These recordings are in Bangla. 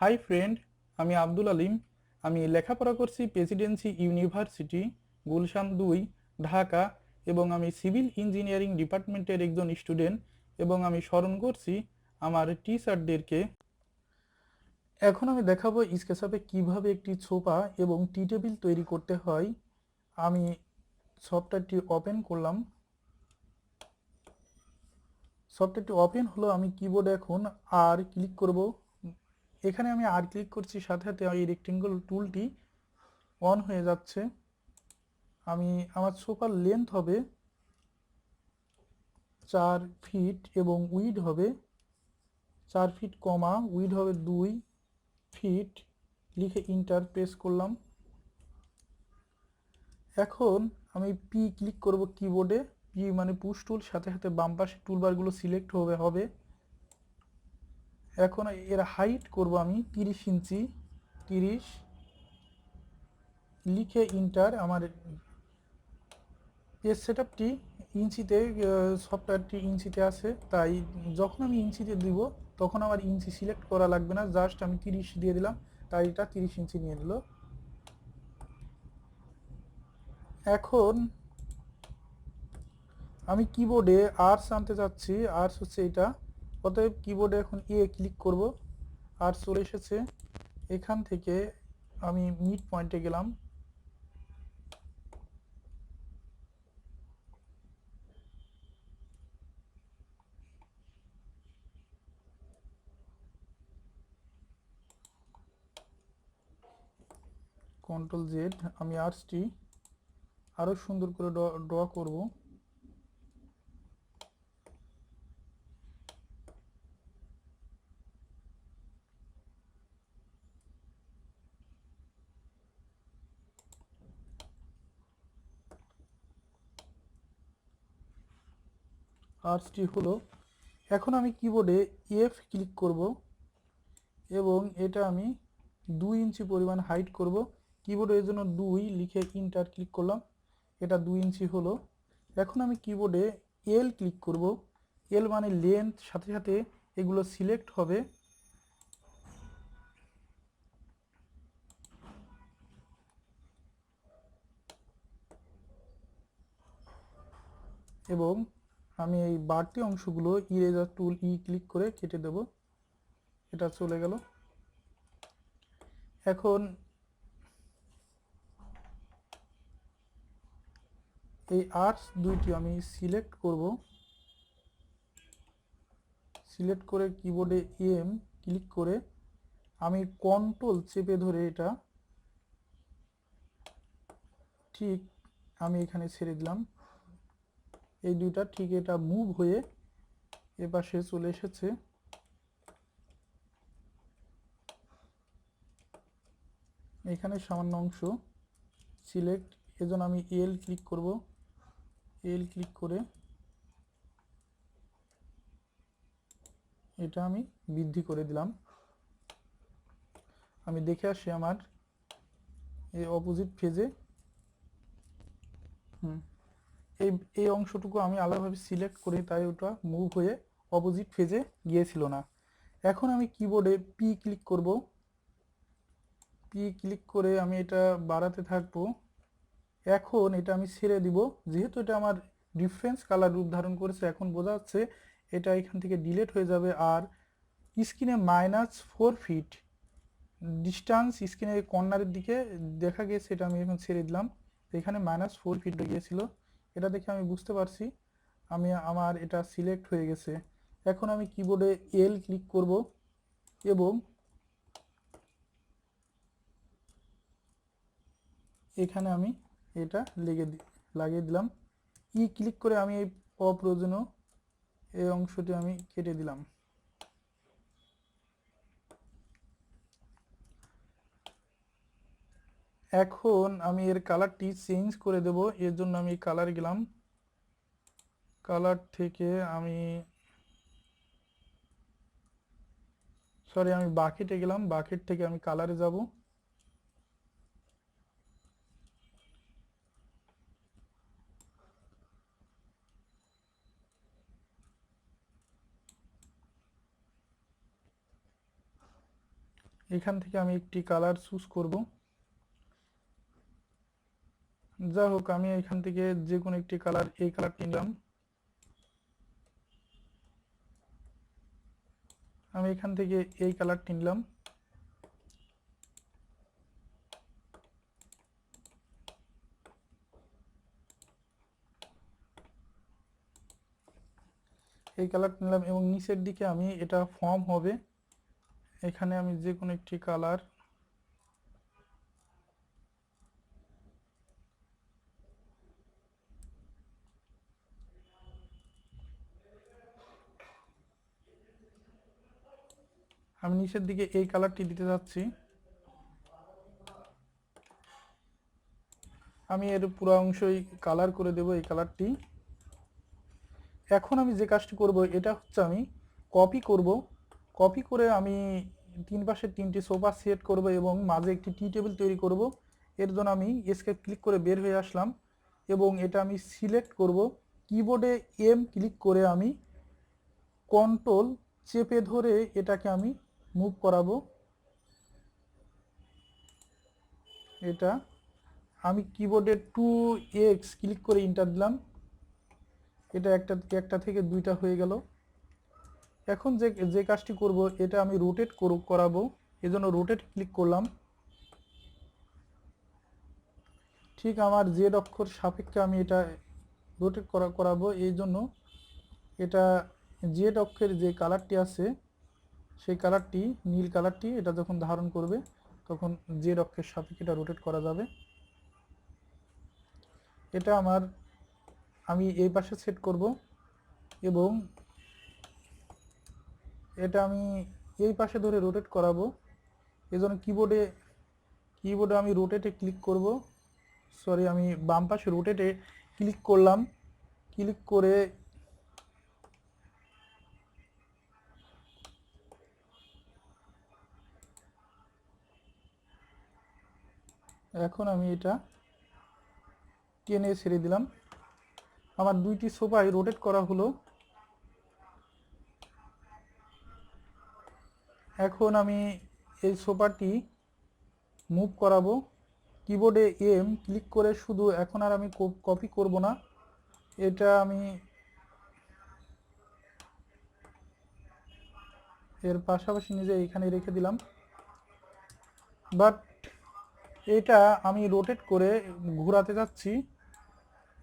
হাই ফ্রেন্ড আমি আব্দুল আলিম। আমি লেখাপড়া করছি প্রেসিডেন্সি ইউনিভার্সিটি, গুলশান দুই, ঢাকা এবং আমি সিভিল ইঞ্জিনিয়ারিং ডিপার্টমেন্টের একজন স্টুডেন্ট এবং আমি স্মরণ করছি আমার টিচারদেরকে। এখন আমি দেখাবো স্কেচআপে কীভাবে একটি ছোপা এবং টি টেবিল তৈরি করতে হয়। আমি সফটওয়্যারটি ওপেন করলাম। সফটওয়্যারটি ওপেন হলো আমি কিবোর্ডে এখন আর ক্লিক করব। এখানে আমি আর ক্লিক করছি, সাথে সাথে এই রেক্টেঙ্গল টুলটি অন হয়ে যাচ্ছে। আমি আমার সোফার লেন্থ হবে চার ফিট এবং উইড হবে চার ফিট কমা উইড হবে দুই ফিট লিখে ইন্টার প্রেস করলাম। এখন আমি পি ক্লিক করব কিবোর্ডে পি মানে পুশ টুল সাথে সাথে বাম পাশে টুলবারগুলো সিলেক্ট হবে হবে। এখন এর হাইট করব আমি তিরিশ ইঞ্চি, তিরিশ। লিখে ইন্টার আমার এর সেট আপটি ইঞ্চিতে সফটওয়্যারটি ইঞ্চিতে আছে। তাই যখন আমি ইঞ্চিতে দিব, তখন আমার ইঞ্চি সিলেক্ট করা লাগবে না। জাস্ট আমি তিরিশ দিয়ে দিলাম, তাই এটা তিরিশ ইঞ্চি নিয়ে নিল। এখন আমি কিবোর্ডে আর্টস আনতে চাচ্ছি। আর্টস হচ্ছে এটা। অতএব কিবোর্ডে এখন এ ক্লিক করব, আর চলে এসেছে এখান থেকে আমি মিড পয়েন্টে গেলাম। কন্ট্রোল জেড আমি আর্টসটি আরও সুন্দর করে ড্র করব। আর্টসটি হলো, এখন আমি কিবোর্ডে এফ ক্লিক করব এবং এটা আমি দুই ইঞ্চি পরিমাণ হাইট করব। কিবোর্ডে এর জন্য দুই লিখে ইন্টার ক্লিক করলাম। এটা দুই ইঞ্চি হলো। এখন আমি কিবোর্ডে এল ক্লিক করব। এল মানে লেন্থ সাথে সাথে এগুলো সিলেক্ট হবে। এবং আমি এই বাড়তি অংশগুলো ইরেজার টুল ই ক্লিক করে কেটে দেব। এটা চলে গেল। এখন এই আর্টস দুইটি আমি সিলেক্ট করব। সিলেক্ট করে কিবোর্ডে এম ক্লিক করে আমি কন্ট্রোল চেপে ধরে এটা, ঠিক আমি এখানে ছেড়ে দিলাম। এই দুইটা ঠিক এটা মুভ হয়ে এপাশে চলে এসেছে। এখানে সামান্য অংশ সিলেক্ট এজন্য আমি এল ক্লিক করব। এল ক্লিক করে এটা আমি বৃদ্ধি করে দিলাম। আমি দেখে আসি আমার এই অপোজিট ফেজে হুম। এই এই অংশটুকু আমি আলাদাভাবে সিলেক্ট করে তাই ওটা মুভ হয়ে অপোজিট ফেজে গিয়েছিল না। এখন আমি কিবোর্ডে পি ক্লিক করব। পি ক্লিক করে আমি এটা বাড়াতে থাকব। এখন এটা আমি ছেড়ে দিব। যেহেতু এটা আমার ডিফারেন্স কালার রূপ ধারণ করেছে, এখন বোঝা যাচ্ছে এটা এখান থেকে ডিলেট হয়ে যাবে আর স্ক্রিনে মাইনাস ফোর ফিট ডিস্টান্স স্ক্রিনের কর্নারের দিকে দেখা গেছে, এটা আমি এখন ছেড়ে দিলাম। এখানে মাইনাস ফোর ফিট গিয়েছিল। এটা দেখে আমি বুঝতে পারছি। আমি, আমার এটা সিলেক্ট হয়ে গেছে। এখন আমি কিবোর্ডে এল ক্লিক করব এবং এখানে আমি এটা লেগে লাগিয়ে দিলাম। ই ক্লিক করে আমি এই অপ্রয়োজনীয় এই অংশটি আমি কেটে দিলাম। এখন আমি এর কালারটি চেঞ্জ করে দেব, এর জন্য আমি কালার গেলাম। কালার থেকে আমি সরি আমি বাকেটে গেলাম বাকেট থেকে আমি কালারে যাব। এখান থেকে আমি একটি কালার চুজ করব। যা হোক, আমি এখান থেকে যে কোনো একটি কালার এই কালারটি নিলাম। আমি এখান থেকে এই কালারটি নিলাম। এই কালার নিলাম এবং নিচের দিকে আমি, এটা ফর্ম হবে। এখানে আমি যে কোনো একটি কালার আমি নিচের দিকে এই কালারটি দিতে যাচ্ছি। আমি এর পুরো অংশই কালার করে দেব এই কালারটি এখন আমি যে কাজটি করব, এটা হচ্ছে আমি কপি করব। কপি করে আমি তিন পাশে তিনটি সোফা সেট করব এবং মাঝে একটি টি টেবিল তৈরি করব। এর জন্য আমি এসকেপ ক্লিক করে বের হয়ে আসলাম এবং এটা আমি সিলেক্ট করব। কিবোর্ডে এম ক্লিক করে আমি কন্ট্রোল চেপে ধরে এটাকে আমি মুভ করাবো। এটা আমি কিবোর্ডে টু এক্স ক্লিক করে ইন্টার দিলাম। এটা একটা একটা থেকে দুইটা হয়ে গেল। এখন যে যে কাজটি করব, এটা আমি রোটেট করাবো। এজন্য রোটেট ক্লিক করলাম। ঠিক আমার জেড অক্ষর সাপেক্ষে আমি এটা রোটেট করা, করাবো। এই জন্য এটা জেড অক্ষের যে কালারটি আছে সেই কালারটি নীল কালারটি এটা যখন ধারণ করবে, তখন জেড অক্ষের সাপেক্ষে এটা রোটেট করা যাবে। এটা আমার, আমি এই পাশে সেট করব এবং এটা আমি এই পাশে ধরে রোটেট করাবো। এই জন্য কিবোর্ডে কিবোর্ডে আমি রোটেটে ক্লিক করব। সরি আমি বাম পাশে রোটেটে ক্লিক করলাম। ক্লিক করে এখন আমি এটা টেনে ছেড়ে দিলাম। আমার দুইটি সোফায় রোটেট করা হলো। এখন আমি এই সোফাটি মুভ করাবো। কিবোর্ডে এম ক্লিক করে শুধু এখন আর আমি কপি করব না। এটা আমি এর পাশাপাশি নিজে এখানে রেখে দিলাম। বাট এটা আমি রোটেট করে ঘোরাতে যাচ্ছি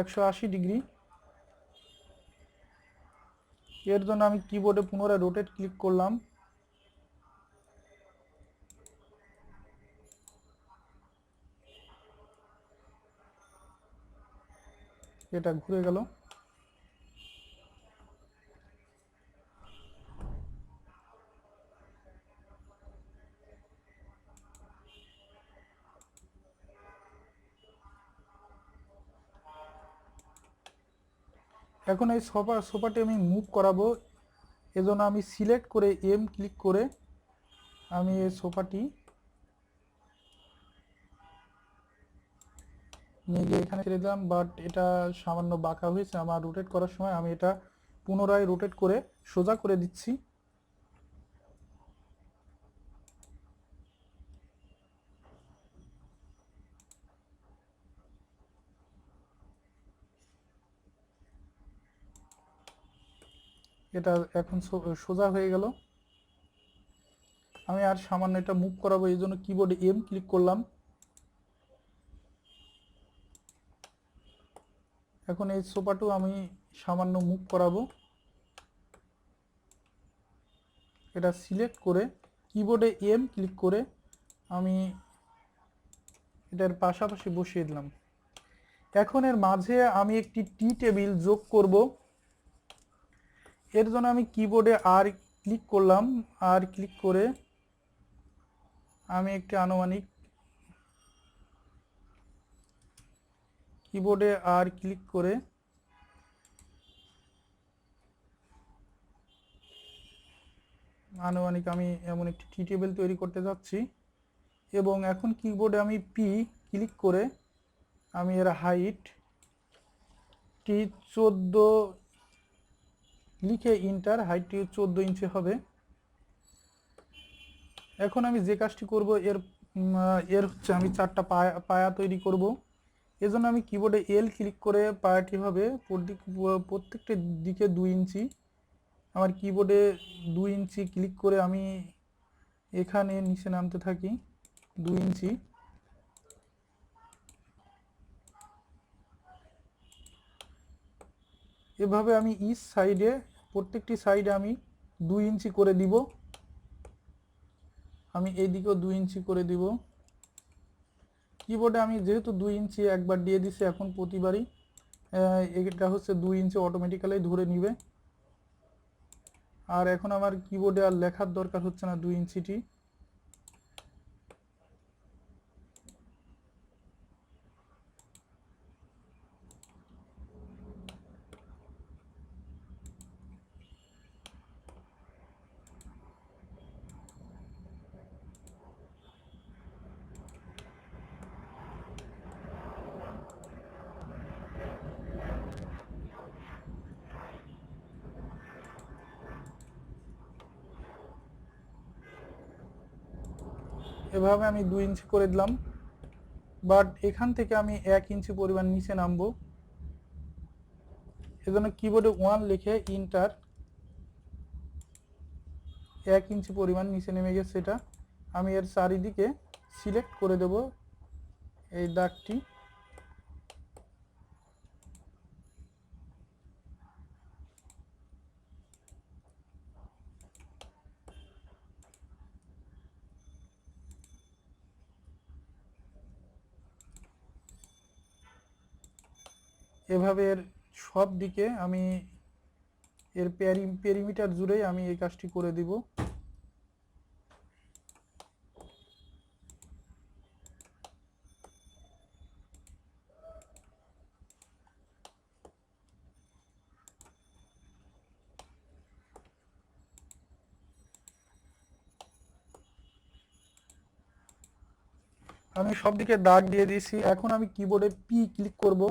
একশো আশি ডিগ্রি। এর জন্য আমি কিবোর্ডে পুনরায় রোটেট ক্লিক করলাম। এটা ঘুরে গেল। এখন এই সোফা সোফাটি আমি মুভ করাবো। এজন্য আমি সিলেক্ট করে এম ক্লিক করে আমি এই সোফাটি নিয়ে গিয়ে এখানে ছেড়ে দিলাম বাট এটা সামান্য বাঁকা হয়েছে। আমার রোটেট করার সময় আমি এটা পুনরায় রোটেট করে সোজা করে দিচ্ছি। এটা এখন সোজা হয়ে গেল। আমি আর সামান্য এটা মুভ করাবো, এই জন্য কিবোর্ডে এম ক্লিক করলাম। এখন এই সোফাটু আমি সামান্য মুভ করাবো। এটা সিলেক্ট করে কিবোর্ডে এম ক্লিক করে আমি এটার পাশাপাশি বসিয়ে দিলাম। এখন এর মাঝে আমি একটি টি টেবিল যোগ করব। এর জন্য আমি কিবোর্ডে আর ক্লিক করলাম। আর ক্লিক করে আমি একটি আনুমানিক কিবোর্ডে আর ক্লিক করে আনুমানিক আমি এমন একটি টি টেবিল তৈরি করতে যাচ্ছি। এবং এখন কিবোর্ডে আমি পি ক্লিক করে আমি এর হাইট টি চোদ্দ লিখে ইন্টার হাইটটি চোদ্দ ইঞ্চি হবে। এখন আমি যে কাজটি করব, এর এর হচ্ছে আমি চারটা পায়া পায়া তৈরি করব। এজন্য আমি কিবোর্ডে এল ক্লিক করে পায়াটি হবে প্রত্যেক- প্রত্যেকটা দিকে দুই ইঞ্চি। আমার কিবোর্ডে দুই ইঞ্চি ক্লিক করে আমি এখানে নিচে নামতে থাকি, দুই ইঞ্চি। এভাবে আমি ইস সাইডে প্রত্যেকটি সাইডে আমি দুই ইঞ্চি করে দিব। আমি এইদিকেও দুই ইঞ্চি করে দিব। কিবোর্ডে আমি যেহেতু দুই ইঞ্চি একবার দিয়ে দিছি এখন প্রতিবারই এটা হচ্ছে দুই ইঞ্চি অটোমেটিক্যালি ধরে নিবে। আর এখন আমার কিবোর্ডে আর লেখার দরকার হচ্ছে না দুই ইঞ্চিটি। এভাবে আমি দুই ইঞ্চি করে দিলাম। বাট এখান থেকে আমি এক ইঞ্চি পরিমাণ নিচে নামবো। এজন্য কিবোর্ডে ওয়ান লিখে ইন্টার এক ইঞ্চি পরিমাণ নিচে নেমে গেছে এটা। আমি এর চারিদিকে সিলেক্ট করে দেব এই দাগটি। এভাবে এর সব দিকে আমি এর পেরি পেরিমিটার জুড়েই আমি এই কাজটি করে দিব। আমি সব দিকে দাগ দিয়ে দিয়েছি। এখন আমি কিবোর্ডে পি ক্লিক করব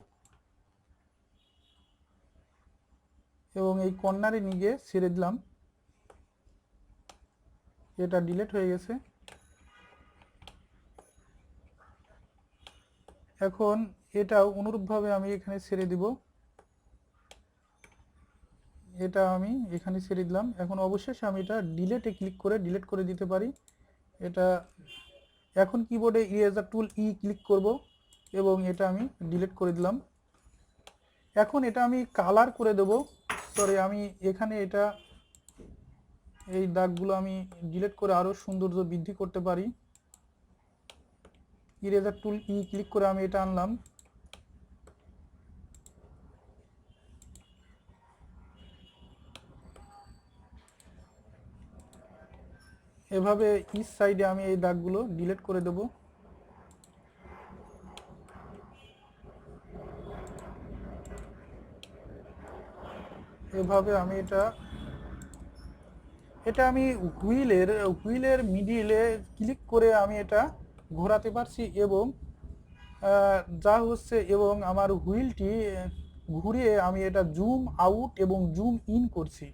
এবং এই কর্নারে নিয়ে গিয়ে ছেড়ে দিলাম। এটা ডিলেট হয়ে গেছে। এখন এটাও অনুরূপভাবে আমি এখানে ছেড়ে দিব। এটা আমি এখানে ছেড়ে দিলাম। এখন অবশেষে আমি এটা ডিলেটে ক্লিক করে ডিলেট করে দিতে পারি। এটা এখন কিবোর্ডে ইরেজার টুল ই ক্লিক করব এবং এটা আমি ডিলিট করে দিলাম। এখন এটা আমি কালার করে দেব। সরি আমি এখানে এটা, এই দাগগুলো আমি ডিলিট করে আরও সৌন্দর্য বৃদ্ধি করতে পারি। ইরেজার টুল ই ক্লিক করে আমি এটা আনলাম। এভাবে ইস সাইডে আমি এই দাগগুলো ডিলিট করে দেব। এভাবে আমি এটা এটা আমি হুইলের হুইলের মিডিলে ক্লিক করে আমি এটা ঘোরাতে পারছি এবং যা হচ্ছে এবং আমার হুইলটি ঘুরিয়ে আমি এটা জুম আউট এবং জুম ইন করছি।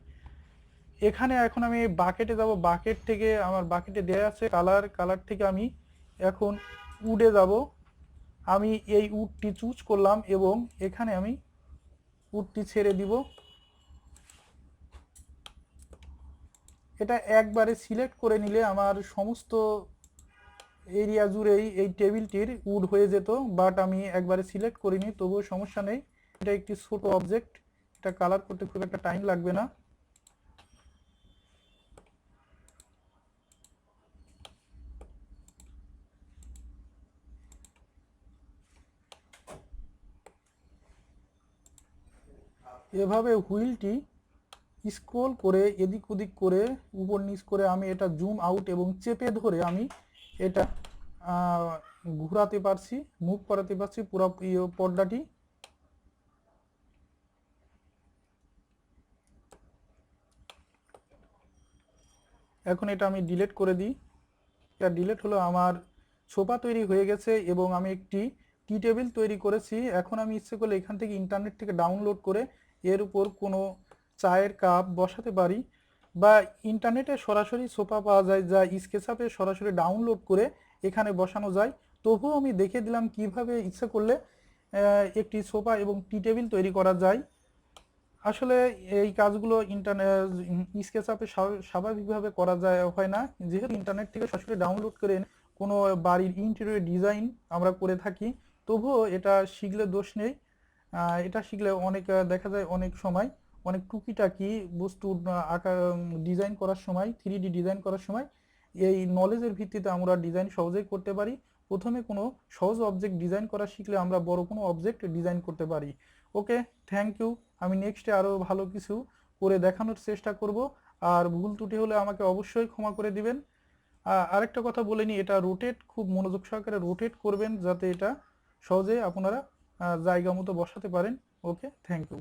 এখানে এখন আমি বাকেটে যাব, বাকেট থেকে আমার বাকেটে দেয়া আছে কালার কালার থেকে আমি এখন উডে যাব। আমি এই উডটি চুজ করলাম এবং এখানে আমি উডটি ছেড়ে দিব। এটা একবারে সিলেক্ট করে নিলে আমার সমস্ত এরিয়া জুড়েই এই টেবিলটির উড হয়ে যেত বাট আমি একবারে সিলেক্ট করিনি, তবুও সমস্যা নেই। এটা একটি ছোট অবজেক্ট এটা কালার করতে খুব একটা টাইম লাগবে না। এভাবে হুইলটি স্ক্রোল করে এদিক ওদিক করে, উপর নিচ করে আমি এটা জুম আউট এবং চেপে ধরে আমি এটা ঘোরাতে পারছি মুভ করাতে পারছি পুরো পর্দাটি। এখন এটা আমি ডিলিট করে দিই। এটা ডিলেট হলো আমার সোফা তৈরি হয়ে গেছে এবং আমি একটি টি টেবিল তৈরি করেছি। এখন আমি ইচ্ছে করলে এখান থেকে ইন্টারনেট থেকে ডাউনলোড করে এর উপর কোনো চায়ের কাপ, বসাতে পারি বা ইন্টারনেটে সরাসরি সোফা পাওয়া যায় যা স্কেচআপে সরাসরি ডাউনলোড করে এখানে বসানো যায়। তবুও আমি দেখে দিলাম কীভাবে ইচ্ছে করলে একটি সোফা এবং টি টেবিল তৈরি করা যায়। আসলে এই কাজগুলো ইন্টারনেট স্কেচআপে স্বাভাবিকভাবে করা যায়, হয় না। যেহেতু ইন্টারনেট থেকে সরাসরি ডাউনলোড করে কোনো বাড়ির ইন্টেরিয়র ডিজাইন আমরা করে থাকি, তবুও এটা শিখলে দোষ নেই। এটা শিখলে অনেক দেখা যায় অনেক সময়। অনেক টুকিটাকি বস্তু আঁকা ডিজাইন করার সময় থ্রি ডিজাইন করার সময়, এই নলেজের ভিত্তিতে আমরা ডিজাইন সহজেই করতে পারি। প্রথমে কোনো সহজ অবজেক্ট ডিজাইন করা শিখলে আমরা বড় কোনো অবজেক্ট ডিজাইন করতে পারি। ওকে থ্যাংক ইউ আমি নেক্সটে আরও ভালো কিছু করে দেখানোর চেষ্টা করব। আর ভুল ত্রুটি হলে আমাকে অবশ্যই ক্ষমা করে দিবেন। আরেকটা কথা বলে নিই, এটা রোটেট খুব মনোযোগ সহকারে রোটেট করবেন যাতে এটা সহজে আপনারা জায়গা মতো বসাতে পারেন। Okay thank you